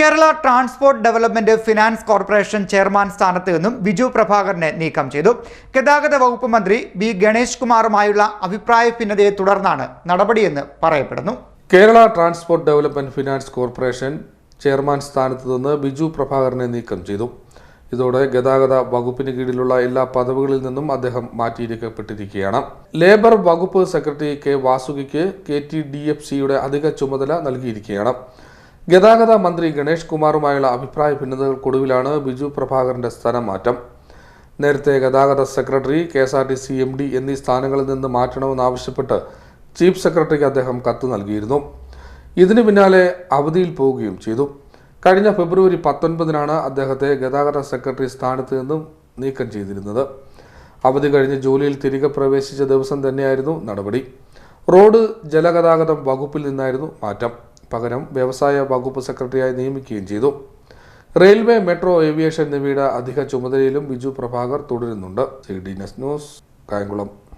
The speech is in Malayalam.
Kerala transport development finance corporation chairman സ്ഥാനത്ത് നിന്നും ബിജു പ്രഭാകരനെ നീക്കം ചെയ്തു. ഗതാഗത വകുപ്പ് മന്ത്രി ബി ഗണേഷ് കുമാറുമായുള്ള അഭിപ്രായ ഭിന്നതയെ തുടർന്നാണ് നടപടിയെന്ന് പറയപ്പെടുന്നു. Kerala transport development finance corporation chairman സ്ഥാനത്ത് നിന്ന് ബിജു പ്രഭാകരനെ നീക്കം ചെയ്തു. ഇതോടെ ഗതാഗത വകുപ്പിന് കീഴിലുള്ള എല്ലാ പദവികളിൽ നിന്നും അദ്ദേഹം മാറ്റിയിരിക്കപ്പെട്ടിരിക്കുകയാണ്. ലേബർ വകുപ്പ് സെക്രട്ടറി കെ വാസുകിക്ക് കെ ടി ഡി എഫ് സിയുടെ അധിക ചുമതല നൽകിയിരിക്കുകയാണ്. ഗതാഗത മന്ത്രി ഗണേഷ് കുമാറുമായുള്ള അഭിപ്രായ ഭിന്നതകൾക്കൊടുവിലാണ് ബിജു പ്രഭാകറിന്റെ സ്ഥാനം മാറ്റം. നേരത്തെ ഗതാഗത secretary K S R T C M D എന്നീ സ്ഥാനങ്ങളിൽ നിന്ന് മാറ്റണമെന്നാവശ്യപ്പെട്ട് ചീഫ് സെക്രട്ടറിക്ക് അദ്ദേഹം കത്ത് നൽകിയിരുന്നു. ഇതിനു പിന്നാലെ അവധിയിൽ പോവുകയും ചെയ്തു. കഴിഞ്ഞ ഫെബ്രുവരി പത്തൊൻപതിനാണ് അദ്ദേഹത്തെ ഗതാഗത സെക്രട്ടറി സ്ഥാനത്ത് നിന്നും നീക്കം ചെയ്തിരുന്നത്. അവധി കഴിഞ്ഞ് ജോലിയിൽ തിരികെ പ്രവേശിച്ച ദിവസം തന്നെയായിരുന്നു നടപടി. റോഡ് ജലഗതാഗതം വകുപ്പിൽ നിന്നായിരുന്നു മാറ്റം. പകരം വ്യവസായ വകുപ്പ് സെക്രട്ടറിയായി നിയമിക്കുകയും ചെയ്തു. റെയിൽവേ മെട്രോ ഏവിയേഷൻ എന്നിവയുടെ അധിക ചുമതലയിലും ബിജു പ്രഭാകർ തുടരുന്നുണ്ട്. C D news Kayamkulam.